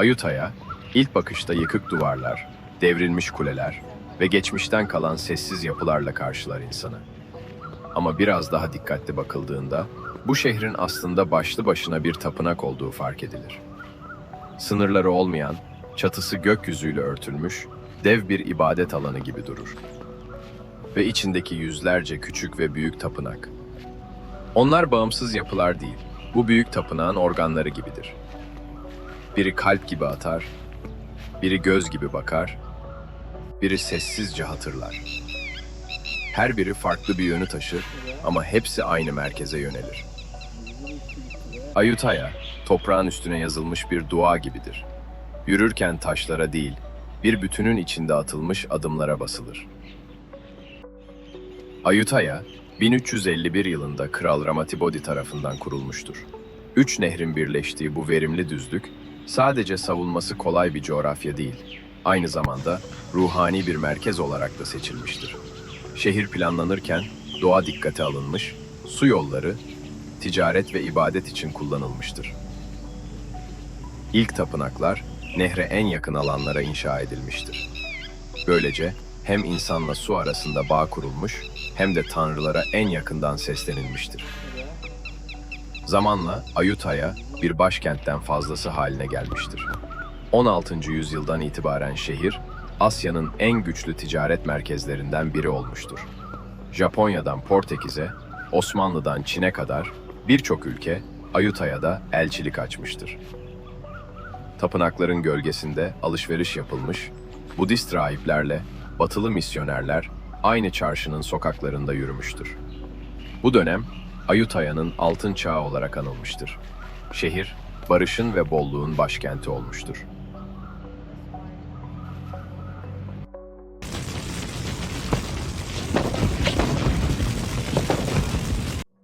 Ayutthaya, ilk bakışta yıkık duvarlar, devrilmiş kuleler ve geçmişten kalan sessiz yapılarla karşılar insanı. Ama biraz daha dikkatli bakıldığında, bu şehrin aslında başlı başına bir tapınak olduğu fark edilir. Sınırları olmayan, çatısı gökyüzüyle örtülmüş, dev bir ibadet alanı gibi durur. Ve içindeki yüzlerce küçük ve büyük tapınak. Onlar bağımsız yapılar değil, bu büyük tapınağın organları gibidir. Biri kalp gibi atar, biri göz gibi bakar, biri sessizce hatırlar. Her biri farklı bir yönü taşır ama hepsi aynı merkeze yönelir. Ayutthaya, toprağın üstüne yazılmış bir dua gibidir. Yürürken taşlara değil, bir bütünün içinde atılmış adımlara basılır. Ayutthaya, 1351 yılında Kral Ramatibodi tarafından kurulmuştur. Üç nehrin birleştiği bu verimli düzlük, sadece savunması kolay bir coğrafya değil, aynı zamanda ruhani bir merkez olarak da seçilmiştir. Şehir planlanırken doğa dikkate alınmış, su yolları, ticaret ve ibadet için kullanılmıştır. İlk tapınaklar nehre en yakın alanlara inşa edilmiştir. Böylece hem insanla su arasında bağ kurulmuş hem de tanrılara en yakından seslenilmiştir. Zamanla Ayutthaya bir başkentten fazlası haline gelmiştir. 16. yüzyıldan itibaren şehir, Asya'nın en güçlü ticaret merkezlerinden biri olmuştur. Japonya'dan Portekiz'e, Osmanlı'dan Çin'e kadar birçok ülke Ayutthaya'da elçilik açmıştır. Tapınakların gölgesinde alışveriş yapılmış, Budist rahiplerle batılı misyonerler aynı çarşının sokaklarında yürümüştür. Bu dönem Ayutthaya'nın altın çağı olarak anılmıştır. Şehir, barışın ve bolluğun başkenti olmuştur.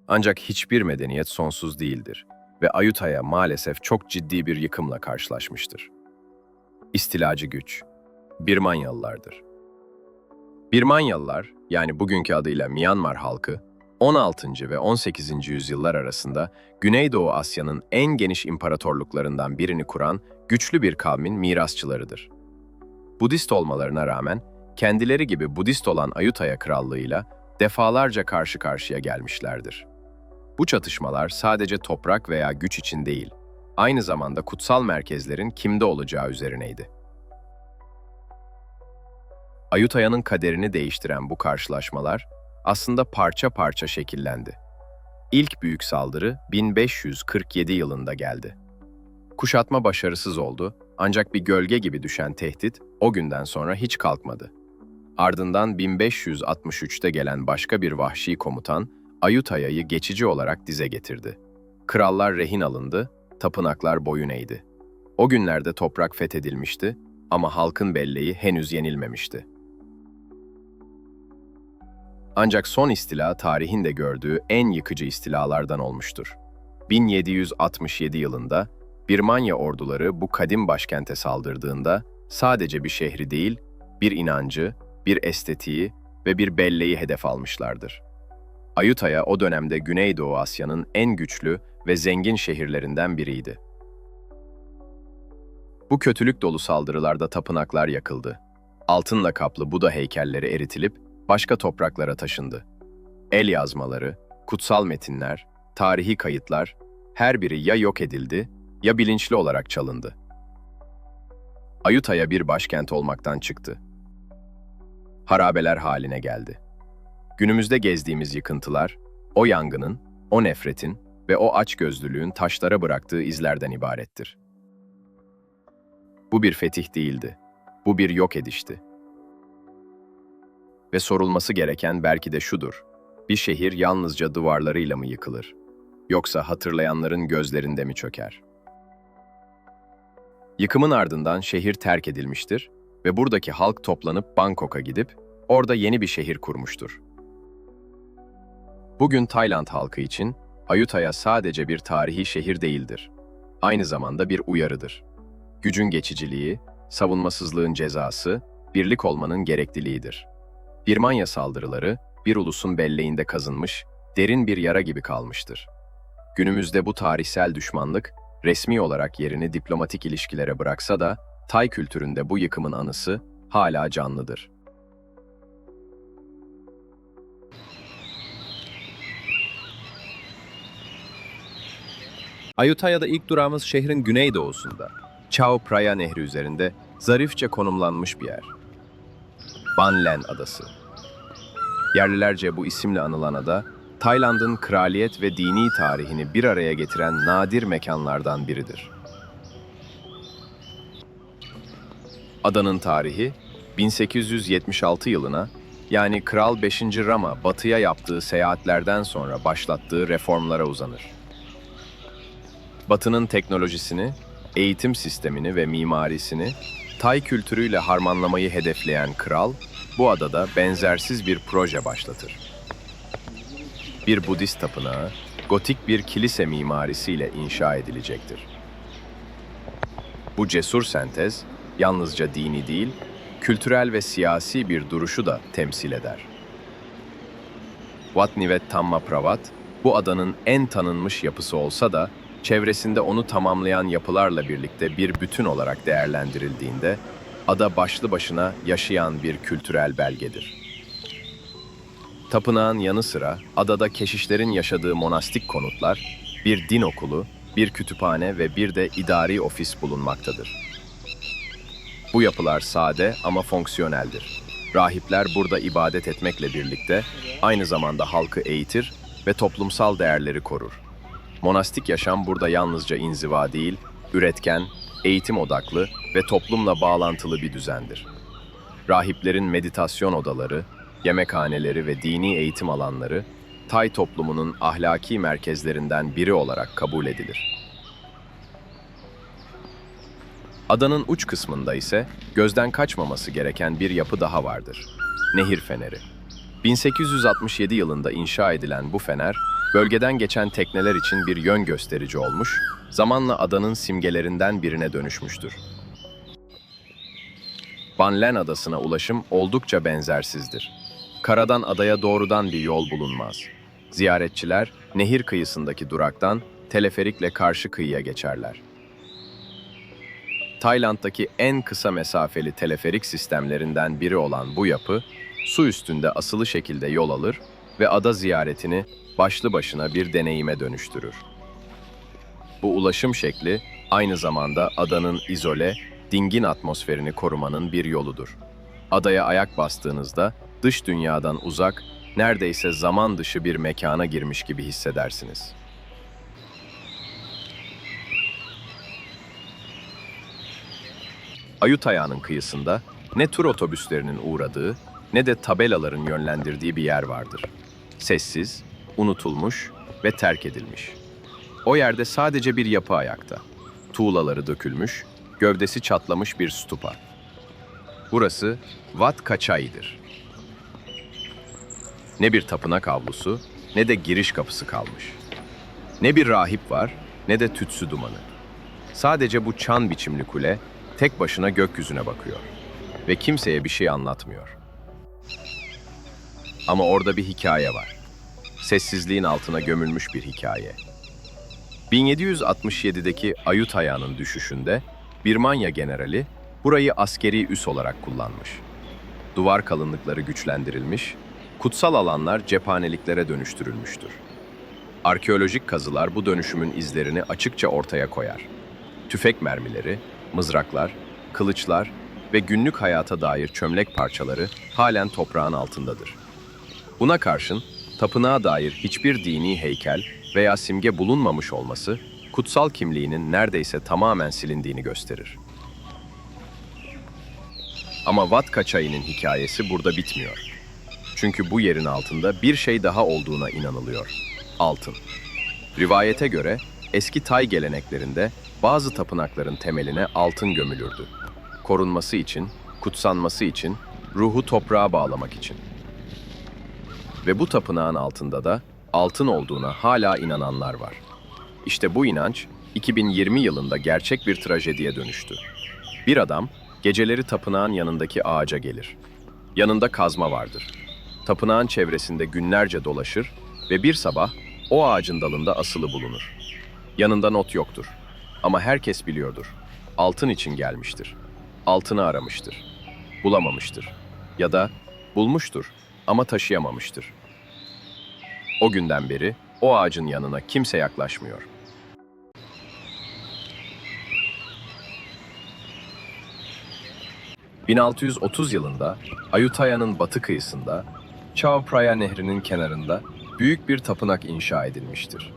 Ancak hiçbir medeniyet sonsuz değildir ve Ayutthaya maalesef çok ciddi bir yıkımla karşılaşmıştır. İstilacı güç, Birmanyalılardır. Birmanyalılar, yani bugünkü adıyla Myanmar halkı, 16. ve 18. yüzyıllar arasında Güneydoğu Asya'nın en geniş imparatorluklarından birini kuran güçlü bir kavmin mirasçılarıdır. Budist olmalarına rağmen kendileri gibi Budist olan Ayutthaya Krallığı'yla defalarca karşı karşıya gelmişlerdir. Bu çatışmalar sadece toprak veya güç için değil, aynı zamanda kutsal merkezlerin kimde olacağı üzerineydi. Ayutthaya'nın kaderini değiştiren bu karşılaşmalar aslında parça parça şekillendi. İlk büyük saldırı 1547 yılında geldi. Kuşatma başarısız oldu ancak bir gölge gibi düşen tehdit o günden sonra hiç kalkmadı. Ardından 1563'te gelen başka bir vahşi komutan Ayutthaya'yı geçici olarak dize getirdi. Krallar rehin alındı, tapınaklar boyun eğdi. O günlerde toprak fethedilmişti ama halkın belleği henüz yenilmemişti. Ancak son istila tarihin de gördüğü en yıkıcı istilalardan olmuştur. 1767 yılında Birmanya orduları bu kadim başkente saldırdığında sadece bir şehri değil, bir inancı, bir estetiği ve bir belleği hedef almışlardır. Ayutthaya o dönemde Güneydoğu Asya'nın en güçlü ve zengin şehirlerinden biriydi. Bu kötülük dolu saldırılarda tapınaklar yakıldı. Altınla kaplı Buda heykelleri eritilip başka topraklara taşındı. El yazmaları, kutsal metinler, tarihi kayıtlar her biri ya yok edildi ya bilinçli olarak çalındı. Ayutthaya bir başkent olmaktan çıktı. Harabeler haline geldi. Günümüzde gezdiğimiz yıkıntılar, o yangının, o nefretin ve o açgözlülüğün taşlara bıraktığı izlerden ibarettir. Bu bir fetih değildi. Bu bir yok edişti. Ve sorulması gereken belki de şudur. Bir şehir yalnızca duvarlarıyla mı yıkılır? Yoksa hatırlayanların gözlerinde mi çöker? Yıkımın ardından şehir terk edilmiştir ve buradaki halk toplanıp Bangkok'a gidip orada yeni bir şehir kurmuştur. Bugün Tayland halkı için Ayutthaya sadece bir tarihi şehir değildir. Aynı zamanda bir uyarıdır. Gücün geçiciliği, savunmasızlığın cezası, birlik olmanın gerekliliğidir. Birmanya saldırıları, bir ulusun belleğinde kazınmış, derin bir yara gibi kalmıştır. Günümüzde bu tarihsel düşmanlık, resmi olarak yerini diplomatik ilişkilere bıraksa da, Tay kültüründe bu yıkımın anısı hala canlıdır. Ayutthaya'da ilk durağımız şehrin güneydoğusunda. Chao Phraya Nehri üzerinde zarifçe konumlanmış bir yer. Banlen Adası. Yerlilerce bu isimle anılan ada, Tayland'ın kraliyet ve dini tarihini bir araya getiren nadir mekanlardan biridir. Adanın tarihi 1876 yılına yani Kral 5. Rama batıya yaptığı seyahatlerden sonra başlattığı reformlara uzanır. Batı'nın teknolojisini, eğitim sistemini ve mimarisini Tay kültürüyle harmanlamayı hedefleyen kral, bu adada benzersiz bir proje başlatır. Bir Budist tapınağı, gotik bir kilise mimarisiyle inşa edilecektir. Bu cesur sentez, yalnızca dini değil, kültürel ve siyasi bir duruşu da temsil eder. Wat Nivet Tamma Pravat, bu adanın en tanınmış yapısı olsa da, çevresinde onu tamamlayan yapılarla birlikte bir bütün olarak değerlendirildiğinde, ada başlı başına yaşayan bir kültürel belgedir. Tapınağın yanı sıra adada keşişlerin yaşadığı monastik konutlar, bir din okulu, bir kütüphane ve bir de idari ofis bulunmaktadır. Bu yapılar sade ama fonksiyoneldir. Rahipler burada ibadet etmekle birlikte aynı zamanda halkı eğitir ve toplumsal değerleri korur. Monastik yaşam burada yalnızca inziva değil, üretken, eğitim odaklı ve toplumla bağlantılı bir düzendir. Rahiplerin meditasyon odaları, yemekhaneleri ve dini eğitim alanları, Tay toplumunun ahlaki merkezlerinden biri olarak kabul edilir. Adanın uç kısmında ise gözden kaçmaması gereken bir yapı daha vardır. Nehir Feneri. 1867 yılında inşa edilen bu fener, bölgeden geçen tekneler için bir yön gösterici olmuş, zamanla adanın simgelerinden birine dönüşmüştür. Banlen Adası'na ulaşım oldukça benzersizdir. Karadan adaya doğrudan bir yol bulunmaz. Ziyaretçiler nehir kıyısındaki duraktan teleferikle karşı kıyıya geçerler. Tayland'daki en kısa mesafeli teleferik sistemlerinden biri olan bu yapı, su üstünde asılı şekilde yol alır ve ada ziyaretini başlı başına bir deneyime dönüştürür. Bu ulaşım şekli aynı zamanda adanın izole, dingin atmosferini korumanın bir yoludur. Adaya ayak bastığınızda dış dünyadan uzak, neredeyse zaman dışı bir mekana girmiş gibi hissedersiniz. Ayutthaya'nın kıyısında ne tur otobüslerinin uğradığı ne de tabelaların yönlendirdiği bir yer vardır. Sessiz, unutulmuş ve terk edilmiş. O yerde sadece bir yapı ayakta. Tuğlaları dökülmüş, gövdesi çatlamış bir stupa. Burası Wat Kachai'dir. Ne bir tapınak avlusu ne de giriş kapısı kalmış. Ne bir rahip var ne de tütsü dumanı. Sadece bu çan biçimli kule tek başına gökyüzüne bakıyor ve kimseye bir şey anlatmıyor. Ama orada bir hikaye var. Sessizliğin altına gömülmüş bir hikaye. 1767'deki Ayutthaya'nın düşüşünde Birmanya generali burayı askeri üs olarak kullanmış. Duvar kalınlıkları güçlendirilmiş, kutsal alanlar cephaneliklere dönüştürülmüştür. Arkeolojik kazılar bu dönüşümün izlerini açıkça ortaya koyar. Tüfek mermileri, mızraklar, kılıçlar ve günlük hayata dair çömlek parçaları halen toprağın altındadır. Buna karşın tapınağa dair hiçbir dini heykel veya simge bulunmamış olması kutsal kimliğinin neredeyse tamamen silindiğini gösterir. Ama Wat Kachai'nin hikayesi burada bitmiyor. Çünkü bu yerin altında bir şey daha olduğuna inanılıyor. Altın. Rivayete göre eski Tay geleneklerinde bazı tapınakların temeline altın gömülürdü. Korunması için, kutsanması için, ruhu toprağa bağlamak için. Ve bu tapınağın altında da altın olduğuna hala inananlar var. İşte bu inanç 2020 yılında gerçek bir trajediye dönüştü. Bir adam geceleri tapınağın yanındaki ağaca gelir. Yanında kazma vardır. Tapınağın çevresinde günlerce dolaşır ve bir sabah o ağacın dalında asılı bulunur. Yanında not yoktur. Ama herkes biliyordur. Altın için gelmiştir. Altını aramıştır. Bulamamıştır. Ya da bulmuştur ama taşıyamamıştır. O günden beri o ağacın yanına kimse yaklaşmıyor. ...1630 yılında Ayutthaya'nın batı kıyısında... ...Chao Phraya Nehri'nin kenarında... ...büyük bir tapınak inşa edilmiştir.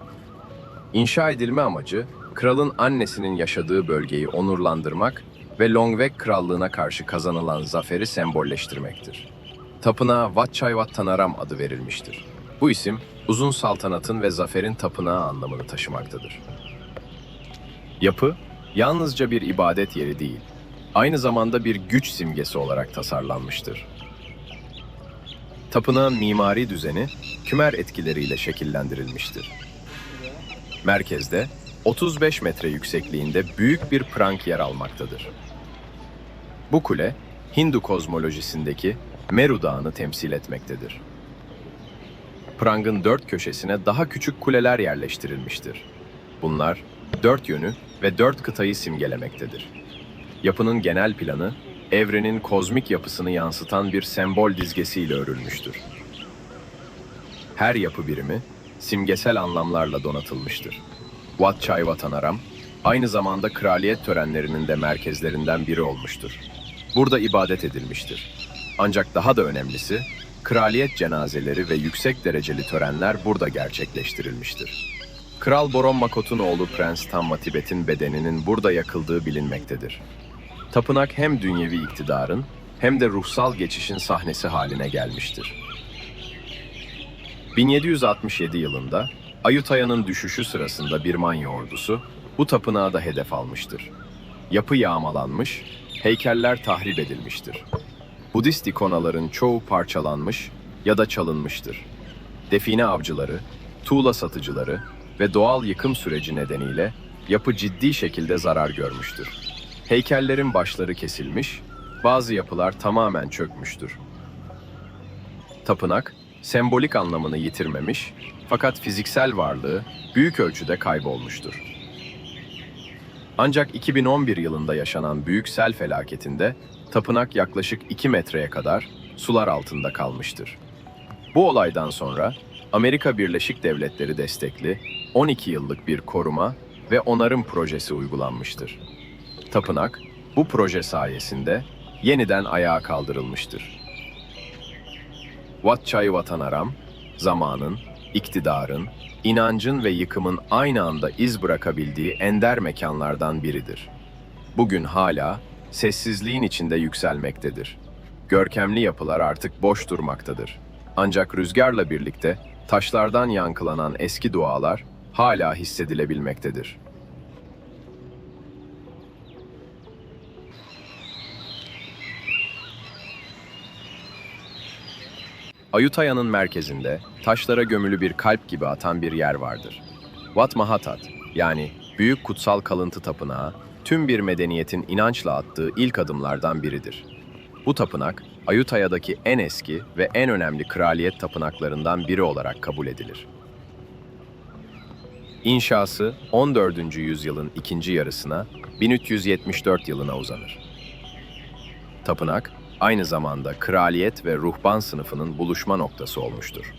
İnşa edilme amacı... ...kralın annesinin yaşadığı bölgeyi onurlandırmak... ...ve Longvek krallığına karşı kazanılan zaferi sembolleştirmektir. Tapınağa Wat Chaivat Tanaram adı verilmiştir. Bu isim, uzun saltanatın ve zaferin tapınağı anlamını taşımaktadır. Yapı, yalnızca bir ibadet yeri değil, aynı zamanda bir güç simgesi olarak tasarlanmıştır. Tapınağın mimari düzeni, Kümer etkileriyle şekillendirilmiştir. Merkezde, 35 metre yüksekliğinde büyük bir prank yer almaktadır. Bu kule, Hindu kozmolojisindeki Meru Dağı'nı temsil etmektedir. Prang'ın dört köşesine daha küçük kuleler yerleştirilmiştir. Bunlar dört yönü ve dört kıtayı simgelemektedir. Yapının genel planı, evrenin kozmik yapısını yansıtan bir sembol dizgesiyle örülmüştür. Her yapı birimi simgesel anlamlarla donatılmıştır. Wat Chai Vatanaram, aynı zamanda kraliyet törenlerinin de merkezlerinden biri olmuştur. Burada ibadet edilmiştir. Ancak daha da önemlisi, kraliyet cenazeleri ve yüksek dereceli törenler burada gerçekleştirilmiştir. Kral Boron Makot'un oğlu Prens Tamma Tibet'in bedeninin burada yakıldığı bilinmektedir. Tapınak hem dünyevi iktidarın hem de ruhsal geçişin sahnesi haline gelmiştir. 1767 yılında Ayutthaya'nın düşüşü sırasında Birmanya ordusu bu tapınağı da hedef almıştır. Yapı yağmalanmış, heykeller tahrip edilmiştir. Budist ikonaların çoğu parçalanmış ya da çalınmıştır. Define avcıları, tuğla satıcıları ve doğal yıkım süreci nedeniyle yapı ciddi şekilde zarar görmüştür. Heykellerin başları kesilmiş, bazı yapılar tamamen çökmüştür. Tapınak, sembolik anlamını yitirmemiş fakat fiziksel varlığı büyük ölçüde kaybolmuştur. Ancak 2011 yılında yaşanan büyük sel felaketinde tapınak yaklaşık 2 metreye kadar sular altında kalmıştır. Bu olaydan sonra Amerika Birleşik Devletleri destekli 12 yıllık bir koruma ve onarım projesi uygulanmıştır. Tapınak bu proje sayesinde yeniden ayağa kaldırılmıştır. Chai Vatanaram, zamanın, iktidarın, inancın ve yıkımın aynı anda iz bırakabildiği ender mekanlardan biridir. Bugün hala sessizliğin içinde yükselmektedir. Görkemli yapılar artık boş durmaktadır. Ancak rüzgarla birlikte taşlardan yankılanan eski dualar hala hissedilebilmektedir. Ayutthaya'nın merkezinde taşlara gömülü bir kalp gibi atan bir yer vardır. Wat Mahatat yani Büyük Kutsal Kalıntı Tapınağı tüm bir medeniyetin inançla attığı ilk adımlardan biridir. Bu tapınak Ayutthaya'daki en eski ve en önemli kraliyet tapınaklarından biri olarak kabul edilir. İnşası 14. yüzyılın ikinci yarısına 1374 yılına uzanır. Tapınak aynı zamanda kraliyet ve ruhban sınıfının buluşma noktası olmuştur.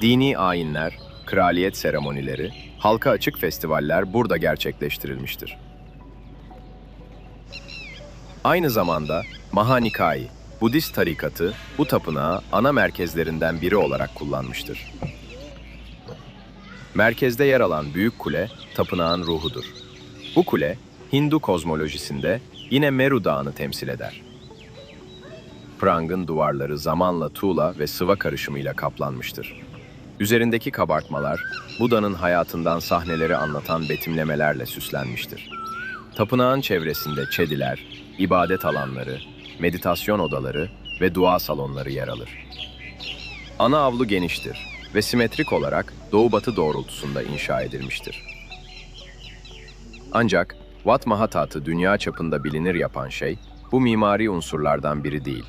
Dini ayinler, kraliyet seremonileri, halka açık festivaller burada gerçekleştirilmiştir. Aynı zamanda Mahanikai, Budist tarikatı bu tapınağı ana merkezlerinden biri olarak kullanmıştır. Merkezde yer alan büyük kule tapınağın ruhudur. Bu kule Hindu kozmolojisinde yine Meru Dağı'nı temsil eder. Prang'ın duvarları zamanla tuğla ve sıva karışımıyla kaplanmıştır. Üzerindeki kabartmalar Buda'nın hayatından sahneleri anlatan betimlemelerle süslenmiştir. Tapınağın çevresinde çediler, ibadet alanları, meditasyon odaları ve dua salonları yer alır. Ana avlu geniştir ve simetrik olarak doğu-batı doğrultusunda inşa edilmiştir. Ancak Wat Mahatat'ı dünya çapında bilinir yapan şey, bu mimari unsurlardan biri değil.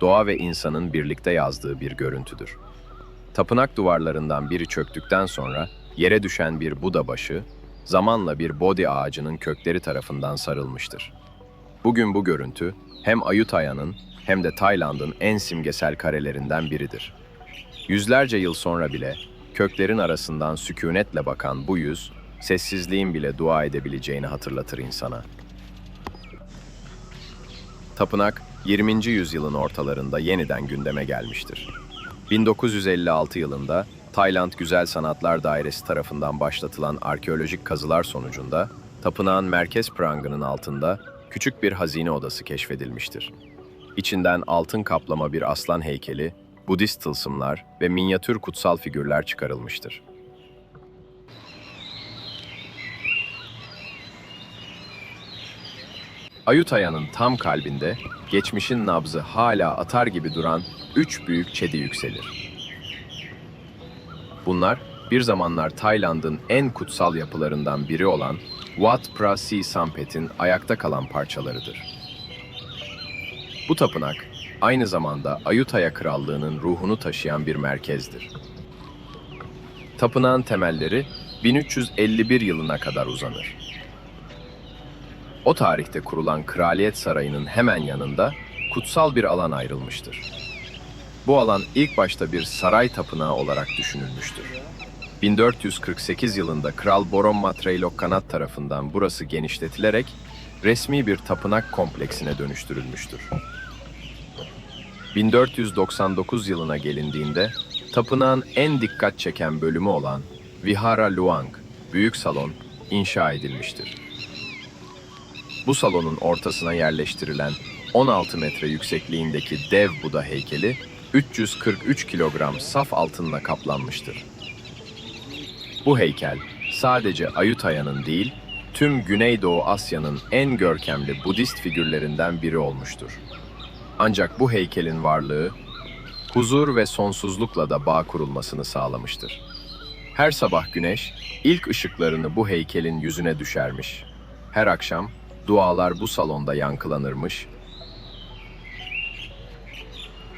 Doğa ve insanın birlikte yazdığı bir görüntüdür. Tapınak duvarlarından biri çöktükten sonra yere düşen bir Buda başı, zamanla bir Bodhi ağacının kökleri tarafından sarılmıştır. Bugün bu görüntü hem Ayutthaya'nın hem de Tayland'ın en simgesel karelerinden biridir. Yüzlerce yıl sonra bile köklerin arasından sükunetle bakan bu yüz, sessizliğin bile dua edebileceğini hatırlatır insana. Tapınak, 20. yüzyılın ortalarında yeniden gündeme gelmiştir. 1956 yılında Tayland Güzel Sanatlar Dairesi tarafından başlatılan arkeolojik kazılar sonucunda tapınağın merkez prangının altında küçük bir hazine odası keşfedilmiştir. İçinden altın kaplama bir aslan heykeli, Budist tılsımlar ve minyatür kutsal figürler çıkarılmıştır. Ayutthaya'nın tam kalbinde geçmişin nabzı hala atar gibi duran üç büyük çedi yükselir. Bunlar bir zamanlar Tayland'ın en kutsal yapılarından biri olan Wat Phra Si Sampet'in ayakta kalan parçalarıdır. Bu tapınak aynı zamanda Ayutthaya Krallığı'nın ruhunu taşıyan bir merkezdir. Tapınağın temelleri 1351 yılına kadar uzanır. O tarihte kurulan Kraliyet Sarayı'nın hemen yanında kutsal bir alan ayrılmıştır. Bu alan ilk başta bir saray tapınağı olarak düşünülmüştür. 1448 yılında Kral Boron Matreylokkanat tarafından burası genişletilerek resmi bir tapınak kompleksine dönüştürülmüştür. 1499 yılına gelindiğinde tapınağın en dikkat çeken bölümü olan Vihara Luang, Büyük Salon, inşa edilmiştir. Bu salonun ortasına yerleştirilen 16 metre yüksekliğindeki dev Buda heykeli 343 kilogram saf altınla kaplanmıştır. Bu heykel sadece Ayutthaya'nın değil, tüm Güneydoğu Asya'nın en görkemli Budist figürlerinden biri olmuştur. Ancak bu heykelin varlığı, huzur ve sonsuzlukla da bağ kurulmasını sağlamıştır. Her sabah güneş, ilk ışıklarını bu heykelin yüzüne düşermiş. Her akşam dualar bu salonda yankılanırmış.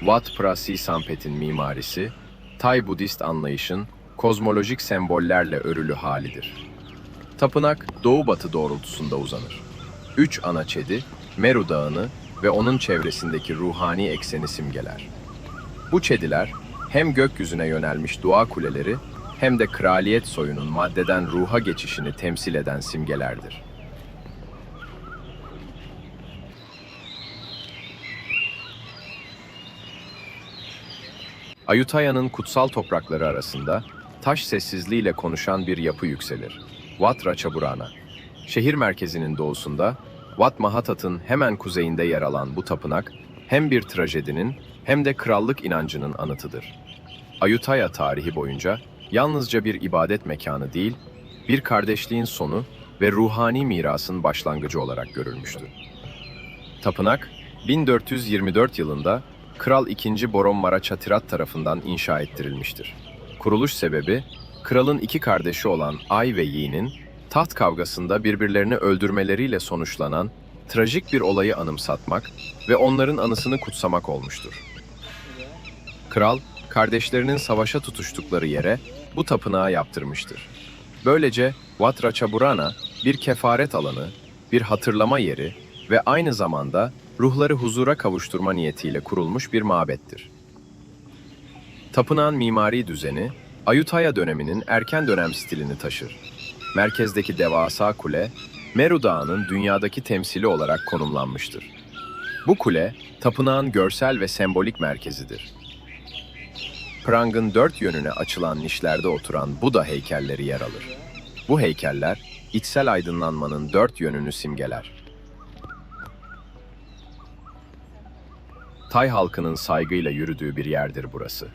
Wat Phra Si Sampet'in mimarisi, Tay Budist anlayışın kozmolojik sembollerle örülü halidir. Tapınak doğu-batı doğrultusunda uzanır. Üç ana çedi, Meru Dağı'nı ve onun çevresindeki ruhani ekseni simgeler. Bu çediler hem gökyüzüne yönelmiş dua kuleleri hem de kraliyet soyunun maddeden ruha geçişini temsil eden simgelerdir. Ayutthaya'nın kutsal toprakları arasında taş sessizliğiyle konuşan bir yapı yükselir. Wat Ratchaburana. Şehir merkezinin doğusunda Wat Mahatat'ın hemen kuzeyinde yer alan bu tapınak hem bir trajedinin hem de krallık inancının anıtıdır. Ayutthaya tarihi boyunca yalnızca bir ibadet mekanı değil, bir kardeşliğin sonu ve ruhani mirasın başlangıcı olarak görülmüştür. Tapınak 1424 yılında Kral II. Boronmara Çatirat tarafından inşa ettirilmiştir. Kuruluş sebebi, kralın iki kardeşi olan Ay ve Yi'nin taht kavgasında birbirlerini öldürmeleriyle sonuçlanan trajik bir olayı anımsatmak ve onların anısını kutsamak olmuştur. Kral, kardeşlerinin savaşa tutuştukları yere bu tapınağı yaptırmıştır. Böylece Wat Ratchaburana bir kefaret alanı, bir hatırlama yeri ve aynı zamanda ruhları huzura kavuşturma niyetiyle kurulmuş bir mabettir. Tapınağın mimari düzeni, Ayutthaya döneminin erken dönem stilini taşır. Merkezdeki devasa kule, Meru Dağı'nın dünyadaki temsili olarak konumlanmıştır. Bu kule, tapınağın görsel ve sembolik merkezidir. Prang'ın dört yönüne açılan nişlerde oturan Buda heykelleri yer alır. Bu heykeller, içsel aydınlanmanın dört yönünü simgeler. Tay halkının saygıyla yürüdüğü bir yerdir burası.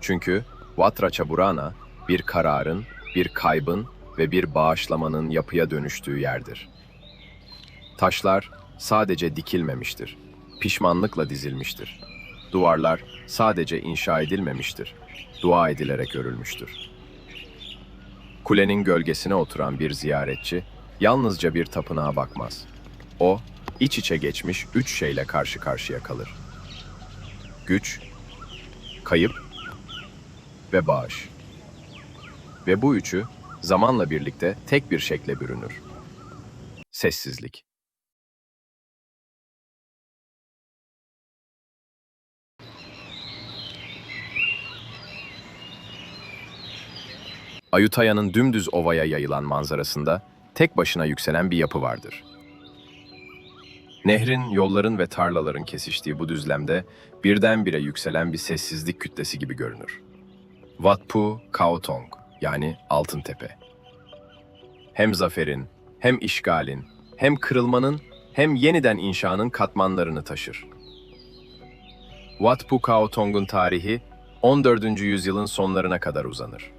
Çünkü Wat Ratchaburana bir kararın, bir kaybın ve bir bağışlamanın yapıya dönüştüğü yerdir. Taşlar sadece dikilmemiştir, pişmanlıkla dizilmiştir. Duvarlar sadece inşa edilmemiştir, dua edilerek örülmüştür. Kulenin gölgesine oturan bir ziyaretçi yalnızca bir tapınağa bakmaz. O, iç içe geçmiş üç şeyle karşı karşıya kalır. Güç, kayıp ve bağış. Ve bu üçü zamanla birlikte tek bir şekle bürünür. Sessizlik. Ayutthaya'nın dümdüz ovaya yayılan manzarasında tek başına yükselen bir yapı vardır. Nehrin, yolların ve tarlaların kesiştiği bu düzlemde birdenbire yükselen bir sessizlik kütlesi gibi görünür. Wat Pu Tong yani Altın Tepe. Hem zaferin, hem işgalin, hem kırılmanın, hem yeniden inşanın katmanlarını taşır. Wat Pu Tong'un tarihi 14. yüzyılın sonlarına kadar uzanır.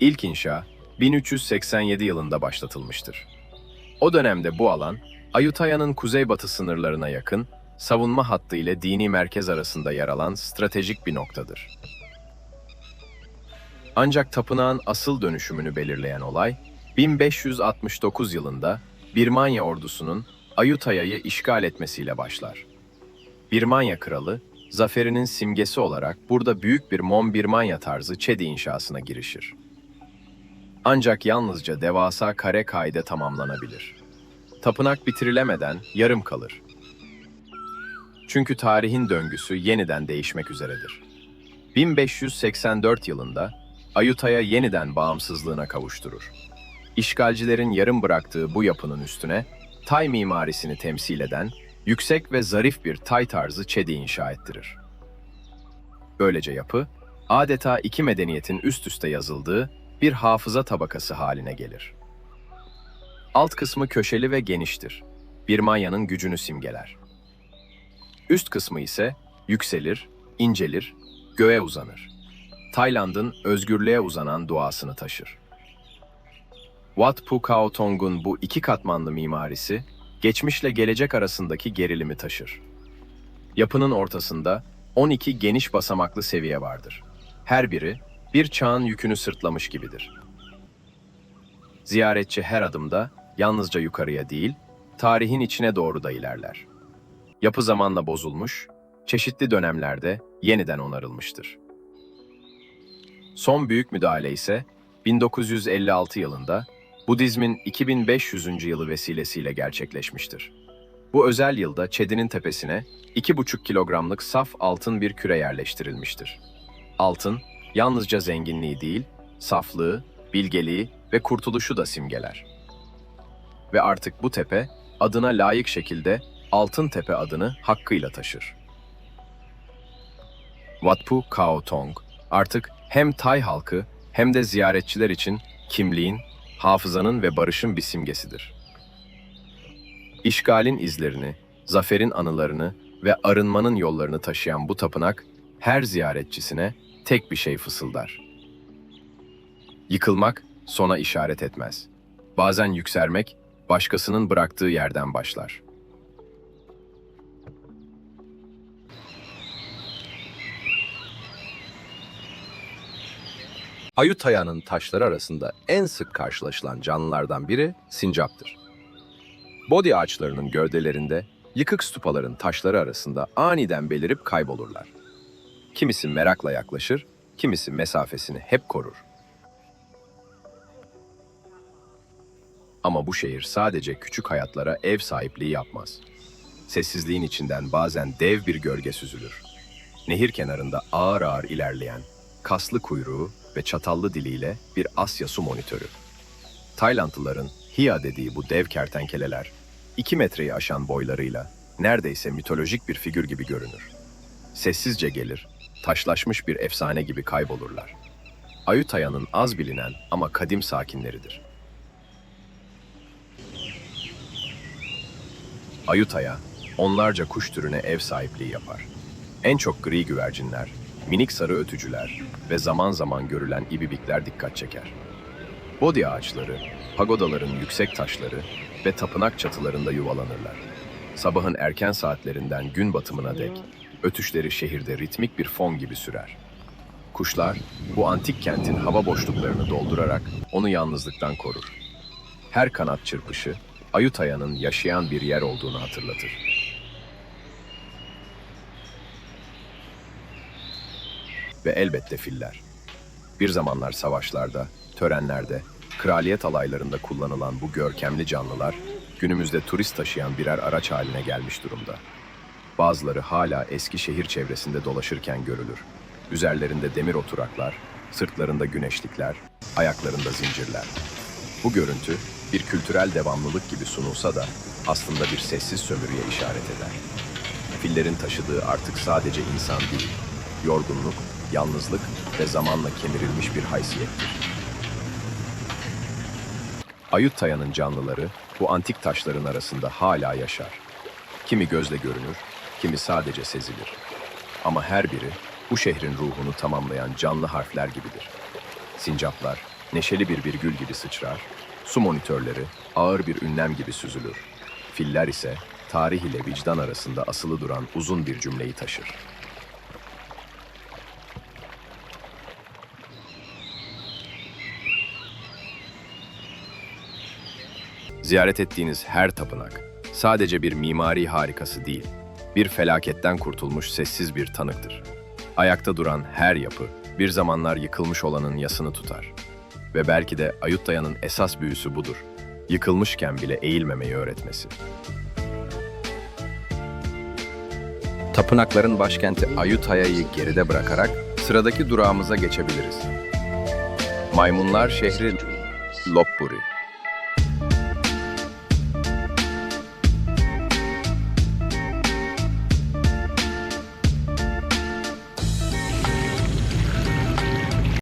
İlk inşa 1387 yılında başlatılmıştır. O dönemde bu alan, Ayutthaya'nın kuzeybatı sınırlarına yakın, savunma hattı ile dini merkez arasında yer alan stratejik bir noktadır. Ancak tapınağın asıl dönüşümünü belirleyen olay, 1569 yılında Birmanya ordusunun Ayutthaya'yı işgal etmesiyle başlar. Birmanya kralı, zaferinin simgesi olarak burada büyük bir Mon Birmanya tarzı çedi inşasına girişir. Ancak yalnızca devasa kare kaide tamamlanabilir. Tapınak bitirilemeden yarım kalır. Çünkü tarihin döngüsü yeniden değişmek üzeredir. 1584 yılında Ayutthaya yeniden bağımsızlığına kavuşturur. İşgalcilerin yarım bıraktığı bu yapının üstüne Tay mimarisini temsil eden yüksek ve zarif bir Tay tarzı çedi inşa ettirir. Böylece yapı adeta iki medeniyetin üst üste yazıldığı bir hafıza tabakası haline gelir. Alt kısmı köşeli ve geniştir. Birmanya'nın gücünü simgeler. Üst kısmı ise yükselir, incelir, göğe uzanır. Tayland'ın özgürlüğe uzanan duasını taşır. Wat Pu Kao Tong'un bu iki katmanlı mimarisi, geçmişle gelecek arasındaki gerilimi taşır. Yapının ortasında 12 geniş basamaklı seviye vardır. Her biri bir çağın yükünü sırtlamış gibidir. Ziyaretçi her adımda yalnızca yukarıya değil, tarihin içine doğru da ilerler. Yapı zamanla bozulmuş, çeşitli dönemlerde yeniden onarılmıştır. Son büyük müdahale ise 1956 yılında Budizmin 2500. yılı vesilesiyle gerçekleşmiştir. Bu özel yılda Çedi'nin tepesine 2,5 kilogramlık saf altın bir küre yerleştirilmiştir. Altın, yalnızca zenginliği değil, saflığı, bilgeliği ve kurtuluşu da simgeler. Ve artık bu tepe, adına layık şekilde Altın Tepe adını hakkıyla taşır. Wat Pu Kao Tong artık hem Tay halkı hem de ziyaretçiler için kimliğin, hafızanın ve barışın bir simgesidir. İşgalin izlerini, zaferin anılarını ve arınmanın yollarını taşıyan bu tapınak her ziyaretçisine tek bir şey fısıldar. Yıkılmak sona işaret etmez. Bazen yükselmek başkasının bıraktığı yerden başlar. Ayutthaya'nın taşları arasında en sık karşılaşılan canlılardan biri sincaptır. Bodhi ağaçlarının gövdelerinde yıkık stupaların taşları arasında aniden belirip kaybolurlar. Kimisi merakla yaklaşır, kimisi mesafesini hep korur. Ama bu şehir sadece küçük hayatlara ev sahipliği yapmaz. Sessizliğin içinden bazen dev bir gölge süzülür. Nehir kenarında ağır ağır ilerleyen, kaslı kuyruğu ve çatallı diliyle bir Asya su monitörü. Taylandlıların Hia dediği bu dev kertenkeleler, 2 metreyi aşan boylarıyla neredeyse mitolojik bir figür gibi görünür. Sessizce gelir, taşlaşmış bir efsane gibi kaybolurlar. Ayutthaya'nın az bilinen ama kadim sakinleridir. Ayutthaya, onlarca kuş türüne ev sahipliği yapar. En çok gri güvercinler, minik sarı ötücüler ve zaman zaman görülen ibibikler dikkat çeker. Bodhi ağaçları, pagodaların yüksek taşları ve tapınak çatılarında yuvalanırlar. Sabahın erken saatlerinden gün batımına dek ötüşleri şehirde ritmik bir fon gibi sürer. Kuşlar bu antik kentin hava boşluklarını doldurarak onu yalnızlıktan korur. Her kanat çırpışı Ayutthaya'nın yaşayan bir yer olduğunu hatırlatır. Ve elbette filler. Bir zamanlar savaşlarda, törenlerde, kraliyet alaylarında kullanılan bu görkemli canlılar günümüzde turist taşıyan birer araç haline gelmiş durumda. Bazıları hala eski şehir çevresinde dolaşırken görülür. Üzerlerinde demir oturaklar, sırtlarında güneşlikler, ayaklarında zincirler. Bu görüntü bir kültürel devamlılık gibi sunulsa da aslında bir sessiz sömürüye işaret eder. Fillerin taşıdığı artık sadece insan değil, yorgunluk, yalnızlık ve zamanla kemirilmiş bir haysiyettir. Ayutthaya'nın canlıları bu antik taşların arasında hala yaşar. Kimi gözle görünür, kimi sadece sezilir. Ama her biri bu şehrin ruhunu tamamlayan canlı harfler gibidir. Sincaplar neşeli bir virgül gibi sıçrar, su monitörleri ağır bir ünlem gibi süzülür. Filler ise tarih ile vicdan arasında asılı duran uzun bir cümleyi taşır. Ziyaret ettiğiniz her tapınak sadece bir mimari harikası değil, bir felaketten kurtulmuş sessiz bir tanıktır. Ayakta duran her yapı bir zamanlar yıkılmış olanın yasını tutar. Ve belki de Ayutthaya'nın esas büyüsü budur. Yıkılmışken bile eğilmemeyi öğretmesi. Tapınakların başkenti Ayutthaya'yı geride bırakarak sıradaki durağımıza geçebiliriz. Maymunlar şehri Lopburi.